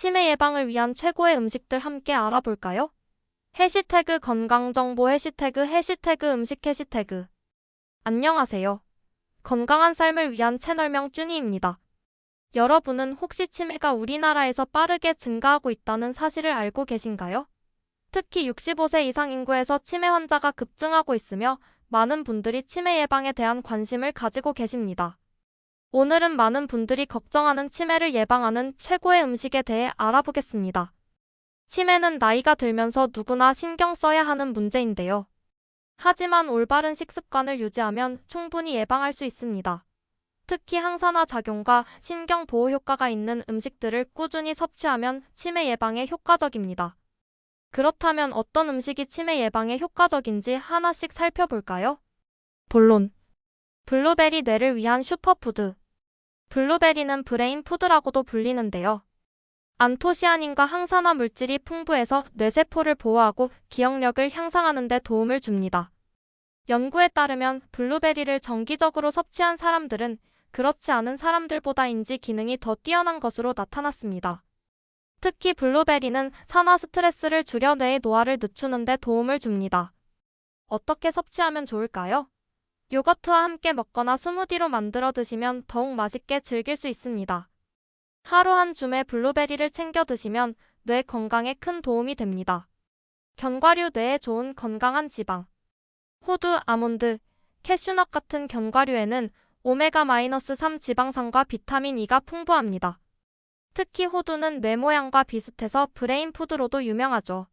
치매 예방을 위한 최고의 음식들 함께 알아볼까요? 해시태그 건강정보 해시태그 해시태그 음식 해시태그 안녕하세요. 건강한 삶을 위한 채널명 쭈니입니다. 여러분은 혹시 치매가 우리나라에서 빠르게 증가하고 있다는 사실을 알고 계신가요? 특히 65세 이상 인구에서 치매 환자가 급증하고 있으며 많은 분들이 치매 예방에 대한 관심을 가지고 계십니다. 오늘은 많은 분들이 걱정하는 치매를 예방하는 최고의 음식에 대해 알아보겠습니다. 치매는 나이가 들면서 누구나 신경 써야 하는 문제인데요. 하지만 올바른 식습관을 유지하면 충분히 예방할 수 있습니다. 특히 항산화 작용과 신경 보호 효과가 있는 음식들을 꾸준히 섭취하면 치매 예방에 효과적입니다. 그렇다면 어떤 음식이 치매 예방에 효과적인지 하나씩 살펴볼까요? 본론. 블루베리 뇌를 위한 슈퍼푸드. 블루베리는 브레인 푸드라고도 불리는데요. 안토시아닌과 항산화 물질이 풍부해서 뇌세포를 보호하고 기억력을 향상하는 데 도움을 줍니다. 연구에 따르면 블루베리를 정기적으로 섭취한 사람들은 그렇지 않은 사람들보다 인지 기능이 더 뛰어난 것으로 나타났습니다. 특히 블루베리는 산화 스트레스를 줄여 뇌의 노화를 늦추는 데 도움을 줍니다. 어떻게 섭취하면 좋을까요? 요거트와 함께 먹거나 스무디로 만들어 드시면 더욱 맛있게 즐길 수 있습니다. 하루 한 줌의 블루베리를 챙겨 드시면 뇌 건강에 큰 도움이 됩니다. 견과류 뇌에 좋은 건강한 지방. 호두, 아몬드, 캐슈넛 같은 견과류에는 오메가-3 지방산과 비타민 E가 풍부합니다. 특히 호두는 뇌 모양과 비슷해서 브레인 푸드로도 유명하죠.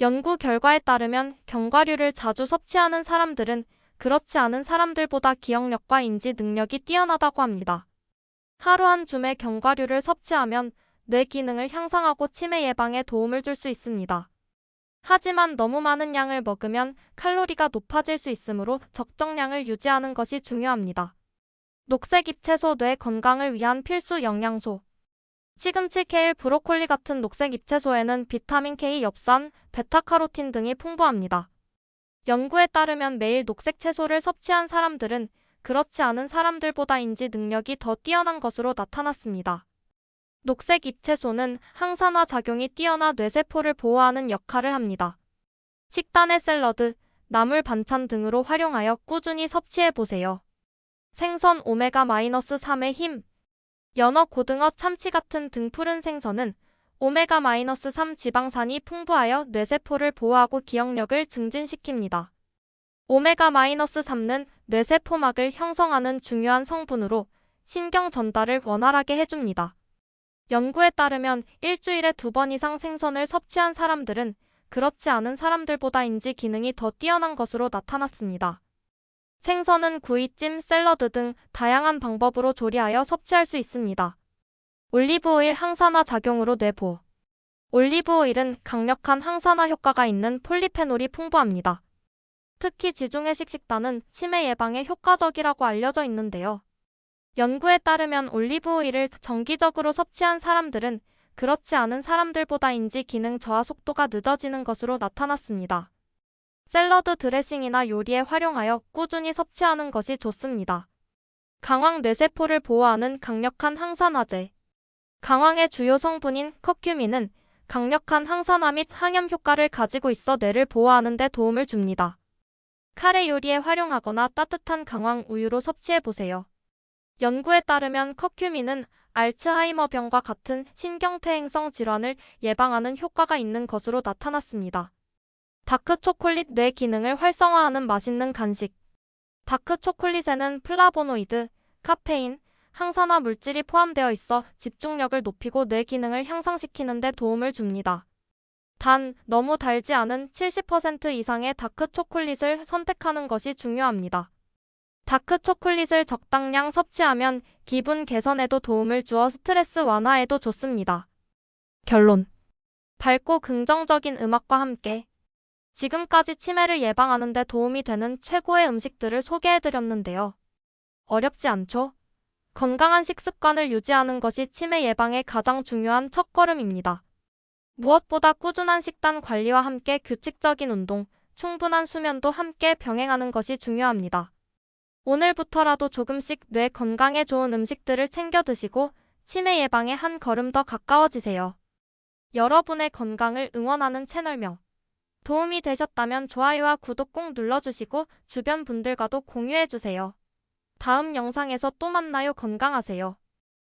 연구 결과에 따르면 견과류를 자주 섭취하는 사람들은 그렇지 않은 사람들보다 기억력과 인지 능력이 뛰어나다고 합니다. 하루 한 줌의 견과류를 섭취하면 뇌 기능을 향상하고 치매 예방에 도움을 줄 수 있습니다. 하지만 너무 많은 양을 먹으면 칼로리가 높아질 수 있으므로 적정량을 유지하는 것이 중요합니다. 녹색 잎채소 뇌 건강을 위한 필수 영양소. 시금치, 케일, 브로콜리 같은 녹색 잎채소에는 비타민 K, 엽산, 베타카로틴 등이 풍부합니다. 연구에 따르면 매일 녹색 채소를 섭취한 사람들은 그렇지 않은 사람들보다 인지 능력이 더 뛰어난 것으로 나타났습니다. 녹색 잎채소는 항산화 작용이 뛰어나 뇌세포를 보호하는 역할을 합니다. 식단의 샐러드, 나물 반찬 등으로 활용하여 꾸준히 섭취해 보세요. 생선 오메가-3의 힘. 연어, 고등어, 참치 같은 등 푸른 생선은 오메가-3 지방산이 풍부하여 뇌세포를 보호하고 기억력을 증진시킵니다. 오메가-3는 뇌세포막을 형성하는 중요한 성분으로 신경 전달을 원활하게 해줍니다. 연구에 따르면 일주일에 두 번 이상 생선을 섭취한 사람들은 그렇지 않은 사람들보다 인지 기능이 더 뛰어난 것으로 나타났습니다. 생선은 구이 찜, 샐러드 등 다양한 방법으로 조리하여 섭취할 수 있습니다. 올리브오일 항산화 작용으로 뇌보. 올리브오일은 강력한 항산화 효과가 있는 폴리페놀이 풍부합니다. 특히 지중해식 식단은 치매 예방에 효과적이라고 알려져 있는데요. 연구에 따르면 올리브오일을 정기적으로 섭취한 사람들은 그렇지 않은 사람들보다 인지 기능 저하 속도가 늦어지는 것으로 나타났습니다. 샐러드 드레싱이나 요리에 활용하여 꾸준히 섭취하는 것이 좋습니다. 강황 뇌세포를 보호하는 강력한 항산화제. 강황의 주요 성분인 커큐민은 강력한 항산화 및 항염 효과를 가지고 있어 뇌를 보호하는 데 도움을 줍니다. 카레 요리에 활용하거나 따뜻한 강황 우유로 섭취해 보세요. 연구에 따르면 커큐민은 알츠하이머병과 같은 신경퇴행성 질환을 예방하는 효과가 있는 것으로 나타났습니다. 다크 초콜릿 뇌 기능을 활성화하는 맛있는 간식. 다크 초콜릿에는 플라보노이드, 카페인, 항산화 물질이 포함되어 있어 집중력을 높이고 뇌 기능을 향상시키는 데 도움을 줍니다. 단, 너무 달지 않은 70% 이상의 다크 초콜릿을 선택하는 것이 중요합니다. 다크 초콜릿을 적당량 섭취하면 기분 개선에도 도움을 주어 스트레스 완화에도 좋습니다. 결론. 밝고 긍정적인 음악과 함께 지금까지 치매를 예방하는 데 도움이 되는 최고의 음식들을 소개해드렸는데요. 어렵지 않죠? 건강한 식습관을 유지하는 것이 치매 예방의 가장 중요한 첫걸음입니다. 무엇보다 꾸준한 식단 관리와 함께 규칙적인 운동, 충분한 수면도 함께 병행하는 것이 중요합니다. 오늘부터라도 조금씩 뇌 건강에 좋은 음식들을 챙겨 드시고 치매 예방에 한 걸음 더 가까워지세요. 여러분의 건강을 응원하는 채널명. 도움이 되셨다면 좋아요와 구독 꼭 눌러주시고 주변 분들과도 공유해주세요. 다음 영상에서 또 만나요 건강하세요.